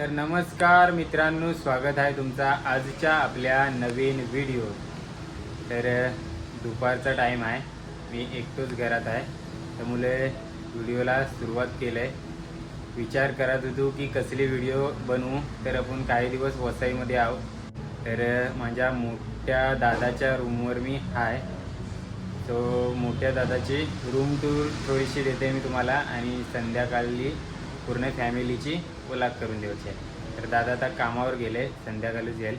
तर नमस्कार मित्रांनो स्वागत आहे तुमचा आजच्या आपल्या नवीन व्हिडिओ तर दुपारचा टाईम आहे. मी एकटोच घरात आहे. तर मुले व्हिडिओला सुरुवात केलं आहे विचार करत होतो की कसली व्हिडिओ बनवू? तर आपण काही दिवस वसईमध्ये आहो तर माझ्या मोठ्या दादाच्या रूमवर मी आहे तो मोठ्या दादाची रूम टूर थोडीशी देते मी तुम्हाला. आणि संध्याकाळी पूर्ण फॅमिलीची ओलाग करून देऊ तर दादा आता कामावर गेले संध्याकाळीच येईल.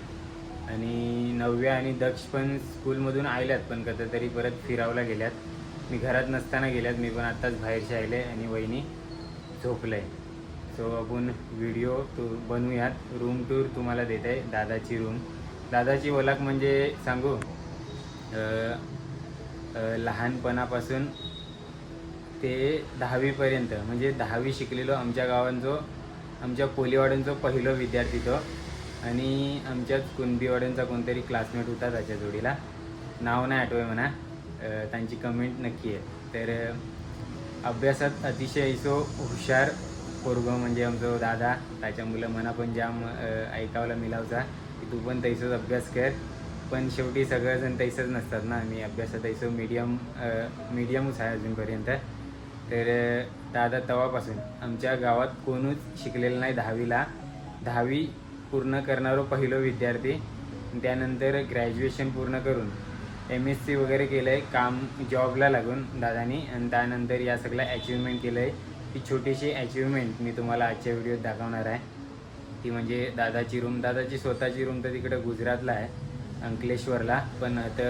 आणि नवव्या आणि दक्ष पण स्कूलमधून आल्यात पण कधी तरी परत फिरावला गेल्यात. मी घरात नसताना गेल्यात मी पण आत्ताच बाहेरशी आले आणि वहिनी झोपलं आहे सो आपण व्हिडिओ तू बनवूयात. रूम टूर तुम्हाला देत आहे दादाची रूम दादाची ओळख म्हणजे सांगू? लहानपणापासून ते दहावीपर्यंत म्हणजे दहावी शिकलेलो आमच्या गावांचो आमच्या कोलीवाड्यांचं पहिलो विद्यार्थी तो आणि आमच्याच कुणबीवाड्यांचा कोणतरी क्लासमेट होता त्याच्या जोडीला. नाव नाही आठवे म्हणा. त्यांची कमेंट नक्की आहे. तर अभ्यासात अतिशय सो हुशार पोरग म्हणजे आमचं दादा त्याच्या मुलं मना पण जाम ऐकावला मिलावचा. की तू पण तैसोच अभ्यास कर. पण शेवटी सगळेजण तैसंच नसतात ना. मी अभ्यासात ऐसो मीडियम मीडियमच आहे अजूनपर्यंत. तर दादा तवापासून आमच्या गावात कोणूच शिकलेलं नाही दहावीला. दहावी पूर्ण करणारो पहिलो विद्यार्थी. त्यानंतर ग्रॅज्युएशन पूर्ण करून एम एस सी वगैरे केलं आहे काम जॉबला लागून दादानी आणि त्यानंतर या सगळ्या अचिव्हमेंट केलं आहे ती छोटीशी अचिव्हमेंट मी तुम्हाला आजच्या व्हिडिओत दाखवणार आहे. ती म्हणजे दादाची रूम दादाची स्वतःची रूम तर तिकडं गुजरातला आहे अंकलेश्वरला. पण आता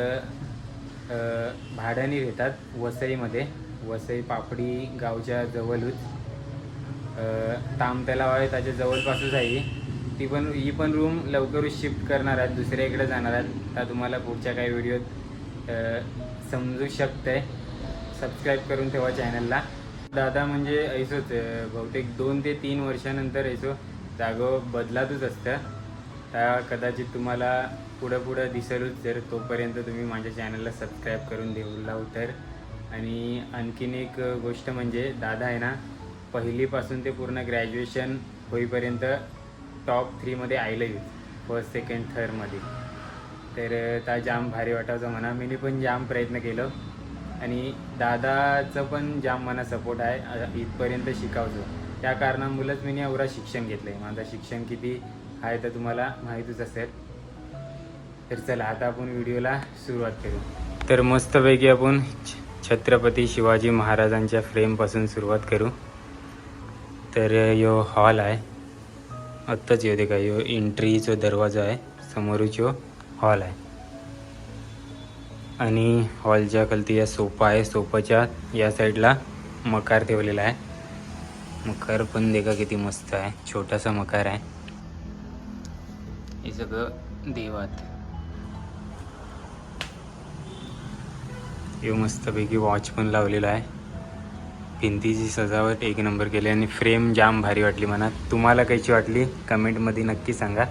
भाड्याने घेतात वसईमध्ये. वसई पापडी गावच्या जवळच. ताम तलाव आहे त्याच्या जवळपासच आहे ती पण ही पण रूम लवकरच शिफ्ट करणार आहेत दुसऱ्या इकडे जाणार आहेत. त्या तुम्हाला पुढच्या काही व्हिडिओत समजू समजू आहे सबस्क्राईब करून ठेवा चॅनलला दादा म्हणजे ऐसोच बहुतेक दोन ते तीन वर्षानंतर ऐसो. जागो बदलातच असतं. त्या कदाचित तुम्हाला पुढं पुढं दिसेलच जर तोपर्यंत तुम्ही माझ्या चॅनलला सबस्क्राईब करून देऊ लावू तर आणि आणखीन एक गोष्ट म्हणजे दादा आहे ना पहिलीपासून ते पूर्ण ग्रॅज्युएशन होईपर्यंत टॉप थ्रीमध्ये आयलं यूज फर्स्ट सेकंड थर्डमध्ये तर त्या जाम भारी वाटायचं म्हणा. मी पण जाम प्रयत्न केलं. आणि दादाचं पण जाम मना सपोर्ट आहे. इथपर्यंत शिकावचं. त्या कारणामुळेच मी एवढा शिक्षण घेतलं आहे माझं शिक्षण किती आहे तर तुम्हाला माहीतच असेल. तर चला आता आपण व्हिडिओला सुरुवात करू. तर मस्तपैकी आपण छत्रपती शिवाजी महाराजांच्या फ्रेमपासून सुरुवात करू. तर यो हॉल आहे. आत्ताच येऊ दे का? यो एंट्रीचो दरवाजा आहे. समोरूचो हॉल आहे. आणि हॉलच्या खालती या सोफा आहे सोफाच्या या साईडला मकार ठेवलेला आहे. मकार पण देखा किती मस्त आहे. छोटासा मकार आहे. हे सगळं देवात. हे मस्तपैकी वॉच पण लावलेला आहे. भिंतीची सजावट एक नंबर केली आणि फ्रेम जाम भारी वाटली मला तुम्हाला कशी वाटली? कमेंटमध्ये नक्की सांगा.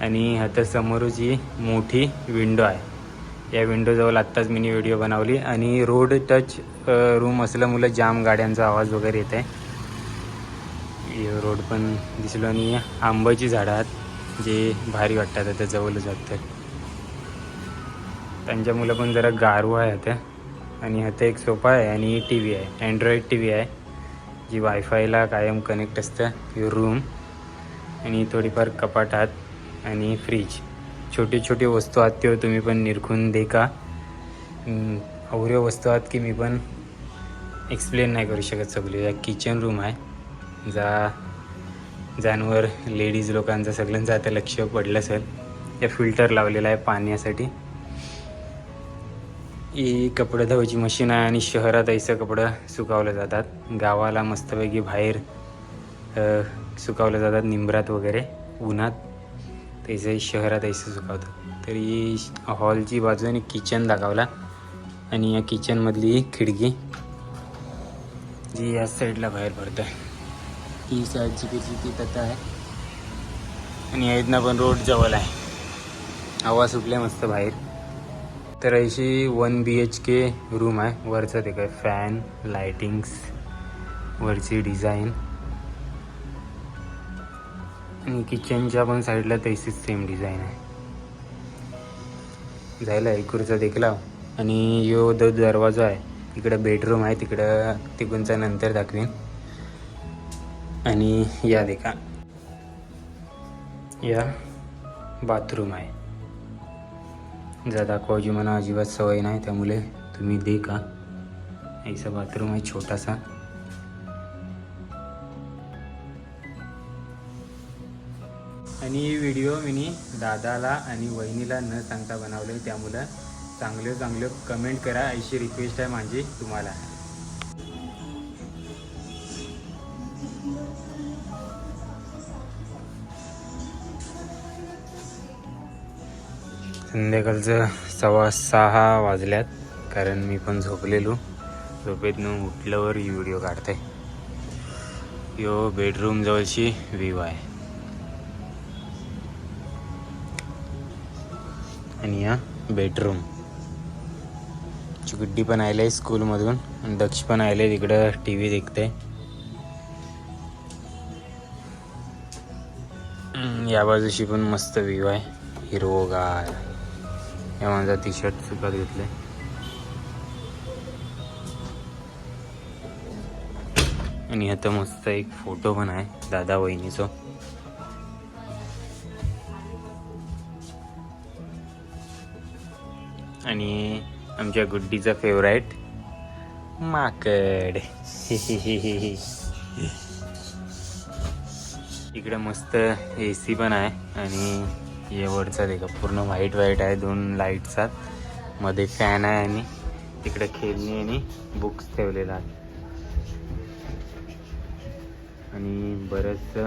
आणि आता समोरच ही मोठी विंडो आहे. या विंडोजवळ आत्ताच मी व्हिडिओ बनवली आणि रोड टच रूम असल्यामुळं जाम गाड्यांचा आवाज वगैरे येत आहे. रोड पण दिसलो आणि आंब्याची झाडं आहेत जे भारी वाटतात आता जवळच वाटतात त्यांच्या मुलं पण जरा गारू आहे आता. आणि आता एक सोफा आहे आणि टी व्ही आहे. अँड्रॉईड टी व्ही आहे. जी वायफायला कायम कनेक्ट असतं. ही रूम आणि थोडीफार कपाट आहात आणि फ्रीज छोटी छोटी वस्तू आहात त्यो तुम्ही पण निरखून देखा. अवऱ्या वस्तू आहात की मी पण एक्सप्लेन नाही करू शकत सगळी. या किचन रूम आहे. जा जानवर लेडीज लोकांचं सगळ्यांचं आता लक्ष पडलं असेल. या फिल्टर लावलेला आहे पाण्यासाठी. ही कपडे धुवायची मशीन आहे आणि शहरात ऐसं कपडं सुकावलं जातात. गावाला मस्तपैकी बाहेर सुकावले जातात निंबरात वगैरे उन्हात. त्याचं शहरात ऐसं सुकावतात. तर ही हॉलची बाजू आणि किचन दाखवला. आणि या किचनमधली खिडकी जी या साईडला बाहेर पडतं. ही साईडची खिडकी ती तथा आहे. आणि या पण रोड जवळ आहे. हवा सुटले मस्त बाहेर. तर अशी one B H K room आहे. वरचं ते काय फॅन लायटिंग्स वरची डिझाईन आणि किचनच्या पण साईडला तशीच सेम डिझाईन आहे. जायला एकूरचा देखला आणि यो जो दरवाजा आहे. तिकडं बेडरूम आहे तिकडं तिकडूनचा नंतर दाखवीन. आणि या देखा. या बाथरूम आहे. जा दाखवायची मला अजिबात सवय नाही त्यामुळे तुम्ही दे का ऐसा बाथरूम आहे छोटासा आणि हे व्हिडिओ मी दादाला आणि वहिनीला न सांगता बनवले त्यामुळं चांगलं चांगलं कमेंट करा अशी रिक्वेस्ट आहे माझी तुम्हाला. संध्याकाळचं सव्वा सहा वाजल्यात कारण मी पण झोपलेलो. झोपेतनं उठल्यावर ही व्हिडिओ काढते यो बेडरूम जवळची व्ह्यू आहे. आणि या बेडरूम गुड्डी पण आहे स्कूलमधून आणि दक्ष पण आले तिकडं टी व्ही देखते या बाजूशी पण मस्त व्ह्यू आहे. हिरवोगार. या माझा टी शर्ट सुद्धा घेतले आणि आता मस्त एक फोटो पण आहे दादा वहिनीचो. आणि आमच्या गुड्डीचा फेवरेट माकड. इकडे मस्त ए सी पण आहे आणि हे वरचा देखा पूर्ण व्हाईट व्हाईट आहे दोन लाईट्स आहेत. मध्ये फॅन आहे आणि तिकडे खेळणी आणि बुक्स ठेवलेला आहे. आणि बरंच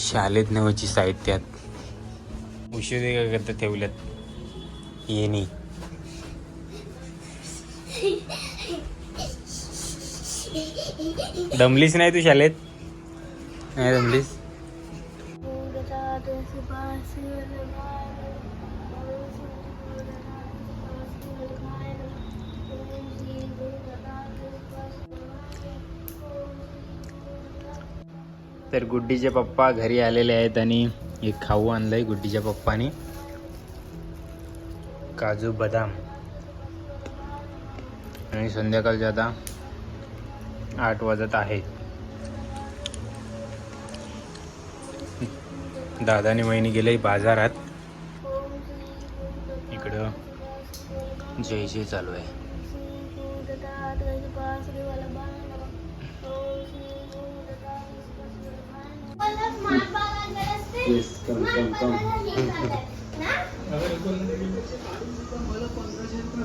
शालेत नेवायची साहित्यात उशीर करता ठेवल्यात. येणी दमलीस नाही तू शाळेत? नाही दमलीस? तर गुड्डीचे पप्पा घरी आलेले आहेत आणि एक खाऊ आणलंय गुड्डीच्या पप्पानी. काजू बदाम. आणि संध्याकाळच्या आता आठ वाजत आहे. दादाने वहिनी गेले बाजारात. इकडं जय जय चालू आहे.